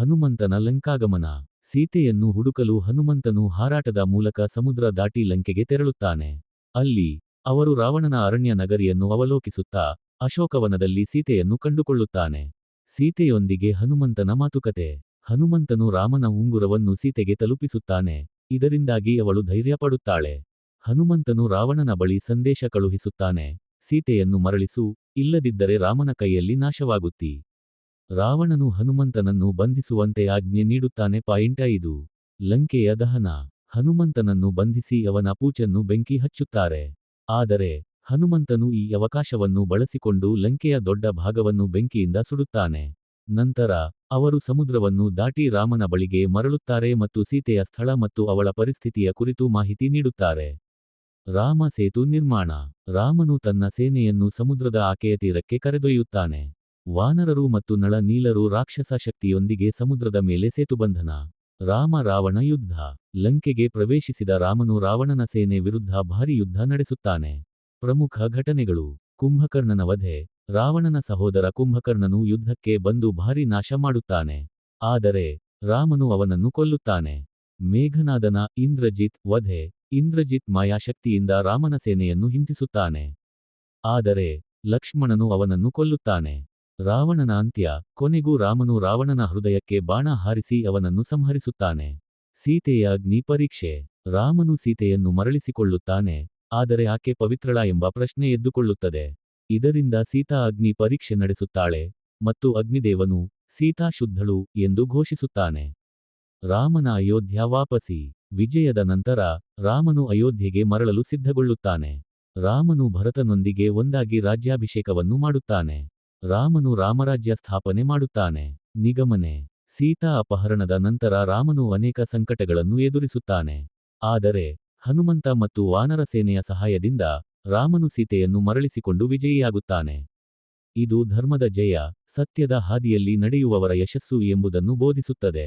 ಹನುಮಂತನ ಲಂಕಾಗಮನ. ಸೀತೆಯನ್ನು ಹುಡುಕಲು ಹನುಮಂತನು ಹಾರಾಟದ ಮೂಲಕ ಸಮುದ್ರ ದಾಟಿ ಲಂಕೆಗೆ ತೆರಳುತ್ತಾನೆ. ಅಲ್ಲಿ ಅವರು ರಾವಣನ ಅರಣ್ಯ ನಗರಿಯನ್ನು ಅವಲೋಕಿಸುತ್ತಾ ಅಶೋಕವನದಲ್ಲಿ ಸೀತೆಯನ್ನು ಕಂಡುಕೊಳ್ಳುತ್ತಾನೆ. ಸೀತೆಯೊಂದಿಗೆ ಹನುಮಂತನ ಮಾತುಕತೆ. ಹನುಮಂತನು ರಾಮನ ಉಂಗುರವನ್ನು ಸೀತೆಗೆ ತಲುಪಿಸುತ್ತಾನೆ. ಇದರಿಂದಾಗಿ ಅವಳು ಧೈರ್ಯ ಪಡುತ್ತಾಳೆ ಹನುಮಂತನು ರಾವಣನ ಬಳಿ ಸಂದೇಶ ಕಳುಹಿಸುತ್ತಾನೆ. ಸೀತೆಯನ್ನು ಮರಳಿಸು, ಇಲ್ಲದಿದ್ದರೆ ರಾಮನ ಕೈಯಲ್ಲಿ ನಾಶವಾಗುತ್ತಿ. ರಾವಣನು ಹನುಮಂತನನ್ನು ಬಂಧಿಸುವಂತೆ ಆಜ್ಞೆ ನೀಡುತ್ತಾನೆ. ಪಾಯಿಂಟ್ ಐದು. ಲಂಕೆಯ ದಹನ. ಹನುಮಂತನನ್ನು ಬಂಧಿಸಿ ಅವನ ಪೂಚನ್ನು ಬೆಂಕಿ ಹಚ್ಚುತ್ತಾರೆ. ಆದರೆ ಹನುಮಂತನು ಈ ಅವಕಾಶವನ್ನು ಬಳಸಿಕೊಂಡು ಲಂಕೆಯ ದೊಡ್ಡ ಭಾಗವನ್ನು ಬೆಂಕಿಯಿಂದ ಸುಡುತ್ತಾನೆ. ನಂತರ ಅವರು ಸಮುದ್ರವನ್ನು ದಾಟಿ ರಾಮನ ಬಳಿಗೆ ಮರಳುತ್ತಾರೆ ಮತ್ತು ಸೀತೆಯ ಸ್ಥಳ ಮತ್ತು ಅವಳ ಪರಿಸ್ಥಿತಿಯ ಕುರಿತು ಮಾಹಿತಿ ನೀಡುತ್ತಾರೆ. ರಾಮ ಸೇತು ನಿರ್ಮಾಣ. ರಾಮನು ತನ್ನ ಸೇನೆಯನ್ನು ಸಮುದ್ರದ ಆಕೆಯ ತೀರಕ್ಕೆ ಕರೆದೊಯ್ಯುತ್ತಾನೆ. ವಾನರರು ಮತ್ತು ನಳ ನೀಲರು ರಾಕ್ಷಸ ಶಕ್ತಿಯೊಂದಿಗೆ ಸಮುದ್ರದ ಮೇಲೆ ಸೇತುಬಂಧನ. ರಾಮ ರಾವಣ ಯುದ್ಧ. ಲಂಕೆಗೆ ಪ್ರವೇಶಿಸಿದ ರಾಮನು ರಾವಣನ ಸೇನೆ ವಿರುದ್ಧ ಭಾರಿ ಯುದ್ಧ ನಡೆಸುತ್ತಾನೆ. ಪ್ರಮುಖ ಘಟನೆಗಳು. ಕುಂಭಕರ್ಣನ ವಧೆ. ರಾವಣನ ಸಹೋದರ ಕುಂಭಕರ್ಣನು ಯುದ್ಧಕ್ಕೆ ಬಂದು ಭಾರಿ ನಾಶ ಮಾಡುತ್ತಾನೆ. ಆದರೆ, ರಾಮನು ಅವನನ್ನು ಕೊಲ್ಲುತ್ತಾನೆ. ಮೇಘನಾದನ ಇಂದ್ರಜಿತ್ ವಧೆ. ಇಂದ್ರಜಿತ್ ಮಾಯಾಶಕ್ತಿಯಿಂದ ರಾಮನ ಸೇನೆಯನ್ನು ಹಿಂಸಿಸುತ್ತಾನೆ. ಆದರೆ, ಲಕ್ಷ್ಮಣನು ಅವನನ್ನು ಕೊಲ್ಲುತ್ತಾನೆ. ರಾವಣನ ಅಂತ್ಯ ಕೊನೆಗೂ ರಾಮನು ರಾವಣನ ಹೃದಯಕ್ಕೆ ಬಾಣ ಹಾರಿಸಿ ಅವನನ್ನು ಸಂಹರಿಸುತ್ತಾನೆ. ಸೀತೆಯ ಅಗ್ನಿ ಪರೀಕ್ಷೆ ರಾಮನು ಸೀತೆಯನ್ನು ಮರಳಿಸಿಕೊಳ್ಳುತ್ತಾನೆ, ಆದರೆ ಆಕೆ ಪವಿತ್ರಳ ಎಂಬ ಪ್ರಶ್ನೆ ಎದ್ದುಕೊಳ್ಳುತ್ತದೆ. ಇದರಿಂದ ಸೀತಾ ಅಗ್ನಿ ಪರೀಕ್ಷೆ ನಡೆಸುತ್ತಾಳೆ ಮತ್ತು ಅಗ್ನಿದೇವನು ಸೀತಾ ಶುದ್ಧಳು ಎಂದು ಘೋಷಿಸುತ್ತಾನೆ. ರಾಮನ ಅಯೋಧ್ಯ ವಾಪಸಿ. ವಿಜಯದ ನಂತರ ರಾಮನು ಅಯೋಧ್ಯೆಗೆ ಮರಳಲು ಸಿದ್ಧಗೊಳ್ಳುತ್ತಾನೆ. ರಾಮನು ಭರತನೊಂದಿಗೆ ಒಂದಾಗಿ ರಾಜ್ಯಾಭಿಷೇಕವನ್ನು ಮಾಡುತ್ತಾನೆ. ರಾಮನು ರಾಮರಾಜ್ಯ ಸ್ಥಾಪನೆ ಮಾಡುತ್ತಾನೆ. ನಿಗಮನೆ. ಸೀತಾ ಅಪಹರಣದ ನಂತರ ರಾಮನು ಅನೇಕ ಸಂಕಟಗಳನ್ನು ಎದುರಿಸುತ್ತಾನೆ. ಆದರೆ, ಹನುಮಂತ ಮತ್ತು ವಾನರ ಸೇನೆಯ ಸಹಾಯದಿಂದ ರಾಮನು ಸೀತೆಯನ್ನು ಮರಳಿಸಿಕೊಂಡು ವಿಜಯಿಯಾಗುತ್ತಾನೆ. ಇದು ಧರ್ಮದ ಜಯ, ಸತ್ಯದ ಹಾದಿಯಲ್ಲಿ ನಡೆಯುವವರ ಯಶಸ್ಸು ಎಂಬುದನ್ನು ಬೋಧಿಸುತ್ತದೆ.